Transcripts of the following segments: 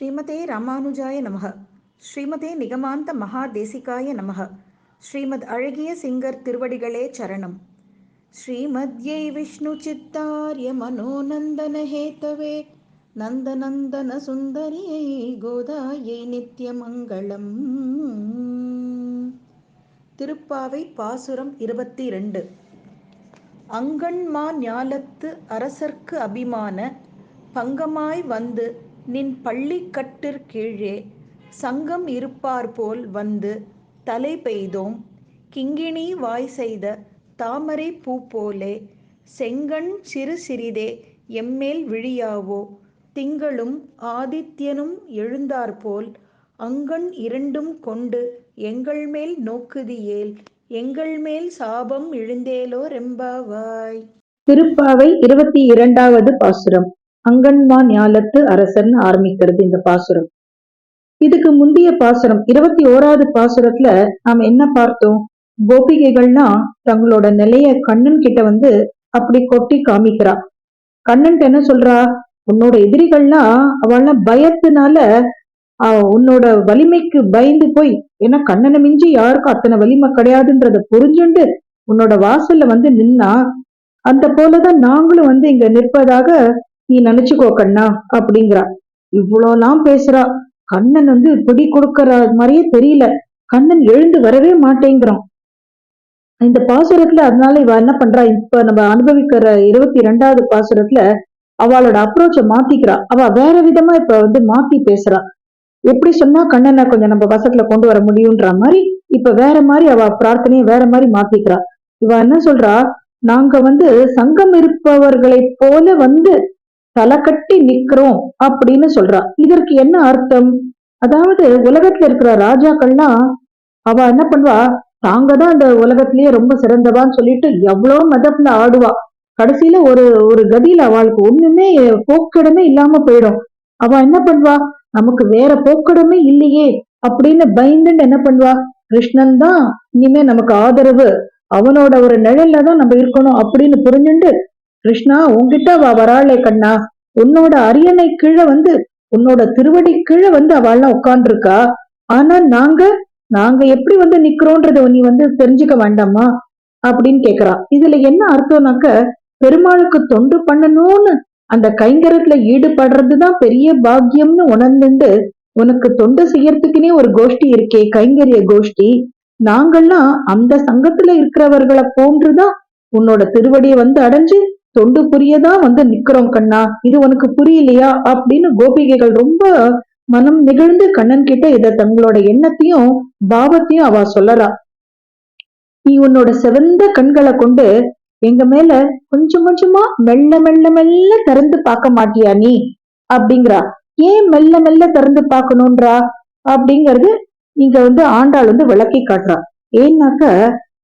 ஸ்ரீமதே ராமானுஜாய நமக. ஸ்ரீமதே நிகமாந்த மகாதேசிகாய நமக. ஸ்ரீமத் அழகிய சிங்கர் திருவடிகளே சரணம். ஸ்ரீமத்யை விஷ்ணு சித்தாரிய மனோநந்தன ஹேத்தவே நந்தநந்தன சுந்தரியை கோதாயை நித்யமங்களம் திருப்பாவை பாசுரம் இருபத்தி ரெண்டு அங்கன்மா ஞாலத்து அரசர்க்கு அபிமான பங்கமாய் வந்து நின் பள்ளிக்கட்டிற் கீழே சங்கம் இருப்பார் போல் வந்து தலை பெய்தோம். கிங்கிணி வாய் செய்த தாமரை பூ போலே செங்கண் சிறு சிறிதே எம்மேல் விழியாவோ. திங்களும் ஆதித்யனும் எழுந்தாற்போல் அங்கண் இரண்டும் கொண்டு எங்கள் மேல் நோக்குதியேல் எங்கள் மேல் சாபம் இழுந்தேலோ ரெம்பாவாய். திருப்பாவை இருபத்தி இரண்டாவது பாசுரம். அங்கன்மா ஞாலத்து அரசன் ஆரம்பிக்கிறது இந்த பாசுரம். இதுக்கு முந்தைய பாசுரம் இருபத்தி ஓராவது பாசுரத்துல நாம என்ன பார்த்தோம்? கோபிகைகள்னா தங்களோட நிலைய கண்ணன் கிட்ட வந்து அப்படி கொட்டி காமிக்கிறா. கண்ணன் என்ன சொல்றா? உன்னோட எதிரிகள்னா அவள்லாம் பயத்தினால உன்னோட வலிமைக்கு பயந்து போய் ஏன்னா கண்ணனை மிஞ்சி யாருக்கும் அத்தனை வலிமை கிடையாதுன்றத புரிஞ்சுண்டு உன்னோட வாசல்ல வந்து நின்னா அந்த போலதான் நாங்களும் வந்து இங்க நிற்பதாக நீ நினைச்சுக்கோ கண்ணா அப்படிங்கிறா. இவ்வளோலாம் பேசுறா. கண்ணன் வந்து பிடி கொடுக்கற மாதிரியே தெரியல. கண்ணன் எழுந்து வரவே மாட்டேங்கிறான். இந்த பாசுரத்துல அதனால இவ என்ன பண்றா? இப்ப நம்ம அனுபவிக்கிற இருபத்தி ரெண்டாவது பாசுரத்துல அவளோட அப்ரோச்ச மாத்திக்கிறா. அவ வேற விதமா இப்ப வந்து மாத்தி பேசுறா. எப்படி சொன்னா கண்ணனை கொஞ்சம் நம்ம வசத்துல கொண்டு வர முடியும்ன்ற மாதிரி இப்ப வேற மாதிரி அவ பிரார்த்தனையை வேற மாதிரி மாத்திக்கிறா. இவ என்ன சொல்றா? நாங்க வந்து சங்கம் இருப்பவர்களை போல வந்து தலை கட்டி நிக்கிறோம் அப்படின்னு சொல்றா. இதற்கு என்ன அர்த்தம்? அதாவது உலகத்துல இருக்கிற ராஜாக்கள்லாம் அவ என்ன பண்ணுவா? தாங்க தான் அந்த உலகத்திலேயே ரொம்ப சிறந்தவான்னு சொல்லிட்டு எவ்வளவு மதத்துல ஆடுவா. கடைசியில ஒரு ஒரு கதியில அவளுக்கு ஒண்ணுமே போக்கிடமே இல்லாம போயிடும். அவ என்ன பண்ணுவா? நமக்கு வேற போக்கிடமே இல்லையே அப்படின்னு பயந்துன்னு என்ன பண்ணுவா? கிருஷ்ணன் தான் இனிமே நமக்கு ஆதரவு. அவனோட ஒரு நிழல்ல தான் நம்ம இருக்கணும் அப்படின்னு புரிஞ்சுண்டு கிருஷ்ணா உன்கிட்ட அவ வராளே கண்ணா. உன்னோட அரியணை கீழே வந்து உன்னோட திருவடி கீழே வந்து அவள்லாம் உட்கார்ந்துருக்கா? ஆனா நாங்க நாங்க எப்படி வந்து நிக்கிறோன்றத நீ வந்து தெரிஞ்சுக்க வேண்டாமா? அப்படின்னு கேக்குறா. இதுல என்ன அர்த்தம்னாக்க பெருமாளுக்கு தொண்டு பண்ணணும்னு அந்த கைங்கரத்துல ஈடுபடுறதுதான் பெரிய பாக்கியம்னு உணர்ந்துண்டு உனக்கு தொண்டு செய்யறதுக்குனே ஒரு கோஷ்டி இருக்கே கைங்கரிய கோஷ்டி. நாங்கள்லாம் அந்த சங்கத்துல இருக்கிறவர்களை போன்றுதான் உன்னோட திருவடியை வந்து அடைஞ்சு தொண்டு புரியதான் வந்து நிக்கிறோம் கண்ணா. இது உனக்கு புரியலையா? அப்படின்னு கோபிகைகள் ரொம்ப மனம் நிகழ்ந்து கண்ணன் கிட்ட இத தங்களோட எண்ணத்தையும் பாவத்தையும் அவ சொல்லறா. நீ உன்னோட சிவந்த கண்களை கொண்டு எங்க மேல கொஞ்சம் கொஞ்சமா மெல்ல மெல்ல மெல்ல திறந்து பார்க்க மாட்டியா நீ? அப்படிங்கிறா. ஏன் மெல்ல மெல்ல திறந்து பார்க்கணும்ன்றா அப்படிங்கறது இங்க வந்து ஆண்டாள் வந்து விளக்கி காட்டுறா. ஏன்னாக்க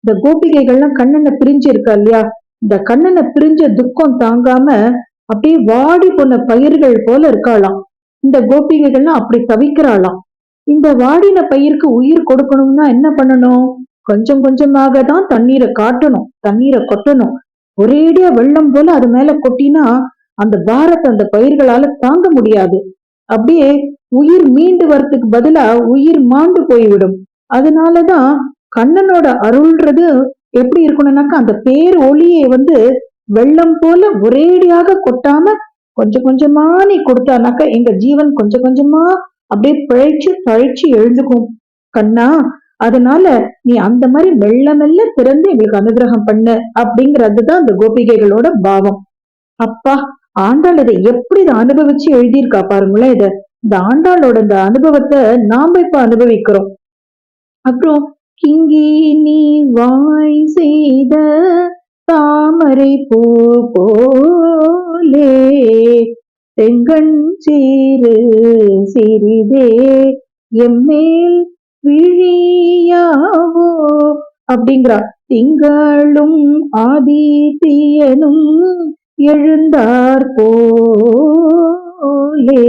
இந்த கோபிகைகள்லாம் கண்ணனை பிரிஞ்சு இருக்கா இல்லையா? இந்த கண்ணனை பிரிஞ்ச துக்கம் தாங்காம அப்படியே வாடி போன பயிர்கள் போல இருக்காளாம். இந்த கோபிகைகள்லாம் அப்படி தவிக்கிறாளாம். இந்த வாடின பயிருக்கு உயிர் கொடுக்கணும்னா என்ன பண்ணணும்? கொஞ்சம் கொஞ்சமாக தான் தண்ணீரை காட்டணும் தண்ணீரை கொட்டணும். ஒரேடியா வெள்ளம் போல அது மேல கொட்டினா அந்த பாரத்தை அந்த பயிர்களால தாங்க முடியாது. அப்படியே உயிர் மீண்டு வரத்துக்கு பதிலா உயிர் மாண்டு போய்விடும். அதனாலதான் கண்ணனோட அருள்ன்றது எப்படி இருக்கணும்னாக்கா அந்த பேர் ஒளியை வந்து வெள்ளம் போல ஒரேடியாக கொட்டாம கொஞ்சம் கொஞ்சமா நீ கொடுத்தானாக்கா எங்க ஜீவன் கொஞ்சம் கொஞ்சமா அப்படியே பிழைச்சு பழைச்சு எழுந்துக்கும். கண்ணா அதனால நீ அந்த மாதிரி மெல்ல மெல்ல திறந்து எங்களுக்கு அனுகிரகம் பண்ணு அப்படிங்கறதுதான் அந்த கோபிகைகளோட பாவம். அப்பா ஆண்டாள் இதை எப்படி இதை அனுபவிச்சு எழுதியிருக்கா பாருங்களேன் இத. இந்த ஆண்டாளோட இந்த அனுபவத்தை நாம இப்ப அனுபவிக்கிறோம். அப்புறம் கிங்கி நீ வாய் செய்த தாமரை பூ போலே செங்கண் சீரு சிறிதே எம்மேல் விழியாவோ அப்படிங்கிறா. திங்களும் ஆதித்தியனும் எழுந்தார் போலே.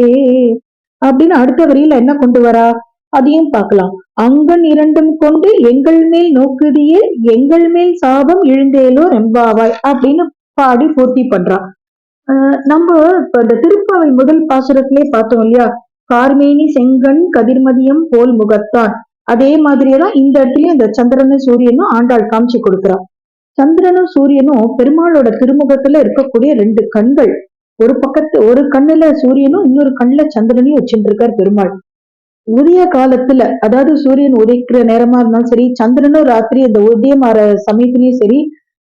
அப்படின்னு அடுத்த வரியில என்ன கொண்டு வரா? அதையும் பார்க்கலாம். அங்கன் இரண்டும் கொண்டு எங்கள் மேல் நோக்குதியே எங்கள் மேல் சாபம் எழுந்தேலோ ரெம்பாவாய் அப்படின்னு பாடி பூர்த்தி பண்றா. நம்ம இப்ப இந்த திருப்பாவை முதல் பாசுரத்திலே பார்த்தோம் இல்லையா? கார்மேனி செங்கண் கதிர்மதியம் போல் முகத்தான். அதே மாதிரியேதான் இந்த இடத்துலயும் இந்த சந்திரனும் சூரியனும் ஆண்டாள் காமிச்சு கொடுக்குறா. சந்திரனும் சூரியனும் பெருமாளோட திருமுகத்துல இருக்கக்கூடிய ரெண்டு கண்கள். ஒரு பக்கத்து ஒரு கண்ணுல சூரியனும் இன்னொரு கண்ணுல சந்திரனையும் வச்சுட்டு இருக்கார் பெருமாள். உதய காலத்துல அதாவது சூரியன் உதைக்கிற நேரமா இருந்தாலும் சரி சந்திரனும் ராத்திரி அந்த உதயம் ஆற சமயத்திலயும் சரி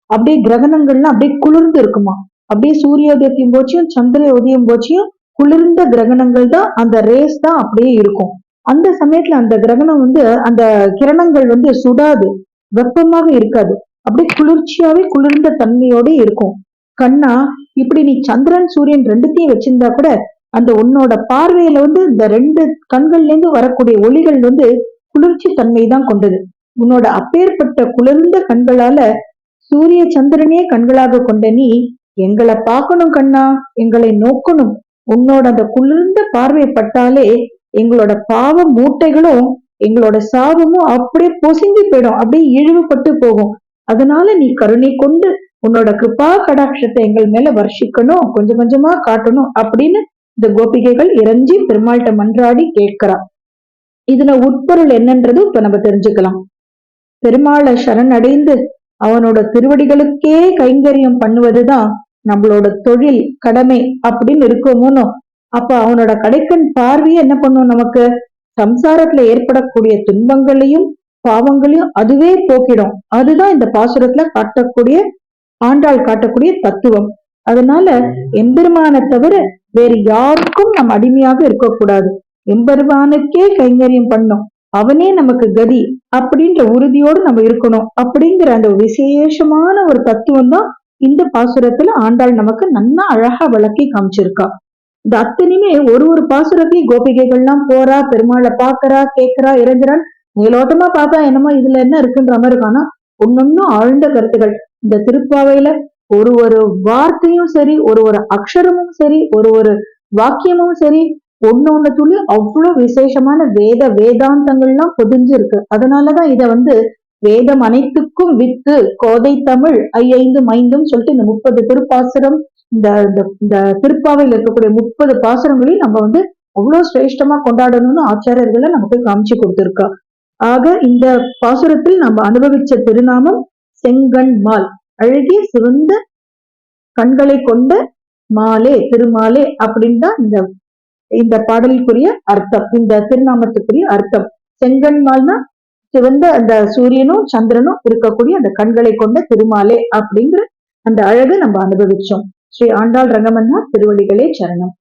அப்படியே கிரகணங்கள்லாம் அப்படியே குளிர்ந்து இருக்குமா? அப்படியே சூரியோதயத்தையும் போச்சியும் சந்திர உதயம் போச்சியும் குளிர்ந்த கிரகணங்கள் தான் அந்த ரேஸ் தான் அப்படியே இருக்கும். அந்த சமயத்துல அந்த கிரகணம் வந்து அந்த கிரணங்கள் வந்து சுடாது வெப்பமாக இருக்காது. அப்படியே குளிர்ச்சியாவே குளிர்ந்த தன்மையோட இருக்கும். கண்ணா இப்படி நீ சந்திரன் சூரியன் ரெண்டுத்தையும் வச்சிருந்தா கூட அந்த உன்னோட பார்வையில வந்து இந்த ரெண்டு கண்கள்ல இருந்து வரக்கூடிய ஒளிகள் வந்து குளிர்ச்சி தன்மை தான் கொண்டது. உன்னோட அப்பேற்பட்ட குளிர்ந்த கண்களால சூரிய சந்திரனே கண்களாக கொண்ட நீ எங்களை பார்க்கணும் கண்ணா எங்களை நோக்கணும். உன்னோட அந்த குளிர்ந்த பார்வை பட்டாலே எங்களோட பாவ மூட்டைகளும் எங்களோட சாபமும் அப்படியே பொசுங்கி போயிடும் அப்படியே இழிவுபட்டு போகும். அதனால நீ கருணை கொண்டு உன்னோட கிருபா கடாட்சத்தை எங்கள் மேல வர்ஷிக்கணும் கொஞ்சம் கொஞ்சமா காட்டணும் அப்படின்னு இந்த கோபிகைகள் இறைஞ்சி பெருமாள்கிட்ட மன்றாடி கேட்கிறா. இதுல உட்பொருள் என்னன்றது இப்ப நம்ம தெரிஞ்சுக்கலாம். பெருமாளை சரணடைந்து அவனோட திருவடிகளுக்கே கைங்கரியம் பண்ணுவதுதான் நம்மளோட தொழில் கடமை அப்படின்னு இருக்கோமோனோ அப்ப அவனோட கடைக்கண் பார்வையை என்ன பண்ணும் நமக்கு? சம்சாரத்துல ஏற்படக்கூடிய துன்பங்களையும் பாவங்களையும் அதுவே போக்கிடும். அதுதான் இந்த பாசுரத்துல காட்டக்கூடிய ஆண்டாள் காட்டக்கூடிய தத்துவம். அதனால எம்பெருமான தவிர வேறு யாருக்கும் நம் அடிமையாக இருக்கக்கூடாது. எம்பெருமானுக்கே கைங்கரியம் பண்ணும். அவனே நமக்கு கதி அப்படின்ற உறுதியோடு நம்ம இருக்கணும் அப்படிங்கிற அந்த விசேஷமான ஒரு தத்துவம் தான் இந்த பாசுரத்துல ஆண்டாள் நமக்கு நன்னா அழகா விளக்கி காமிச்சிருக்கா. இந்த அத்தனையுமே ஒரு ஒரு பாசுரத்தையும் கோபிகைகள்லாம் போறா பெருமாளை பாக்குறா கேக்குறா இறங்குறான் மேலோட்டமா பார்த்தா என்னமோ இதுல என்ன இருக்குன்ற மாதிரி இருக்கானா? ஒன்னொன்னும் ஆழ்ந்த கருத்துகள். இந்த திருப்பாவையில ஒரு ஒரு வார்த்தையும் சரி ஒரு ஒரு அக்ஷரமும் சரி ஒரு ஒரு வாக்கியமும் சரி ஒன்னு ஒண்ணு துளி அவ்வளவு விசேஷமான வேத வேதாந்தங்கள்லாம் பொதிஞ்சு இருக்கு அதனாலதான் இத வந்து வேதம் அனைத்துக்கும் வித்து கோதை தமிழ் ஐந்து மைந்தும் சொல்லிட்டு இந்த முப்பது திருப்பாசுரம் இந்த இந்த திருப்பாவையில் இருக்கக்கூடிய முப்பது பாசுரங்களையும் நம்ம வந்து அவ்வளவு சிரேஷ்டமா கொண்டாடணும்னு ஆச்சாரியர்களை நமக்கு காமிச்சு கொடுத்திருக்கா. ஆக இந்த பாசுரத்தில் நம்ம அனுபவிச்ச திருநாமம் செங்கண் மால் அழகிய சிவந்த கண்களை கொண்ட மாலே திருமாலே அப்படின்னு தான் இந்த இந்த பாடலுக்குரிய அர்த்தம் இந்த திருநாமத்துக்குரிய அர்த்தம். செங்கன்மால்னா சிவந்த அந்த சூரியனும் சந்திரனும் இருக்கக்கூடிய அந்த கண்களை கொண்ட திருமாலே அப்படிங்கிற அந்த அழகு நம்ம அனுபவிச்சோம். ஸ்ரீ ஆண்டாள் ரங்கமன்னா திருவடிகளே சரணம்.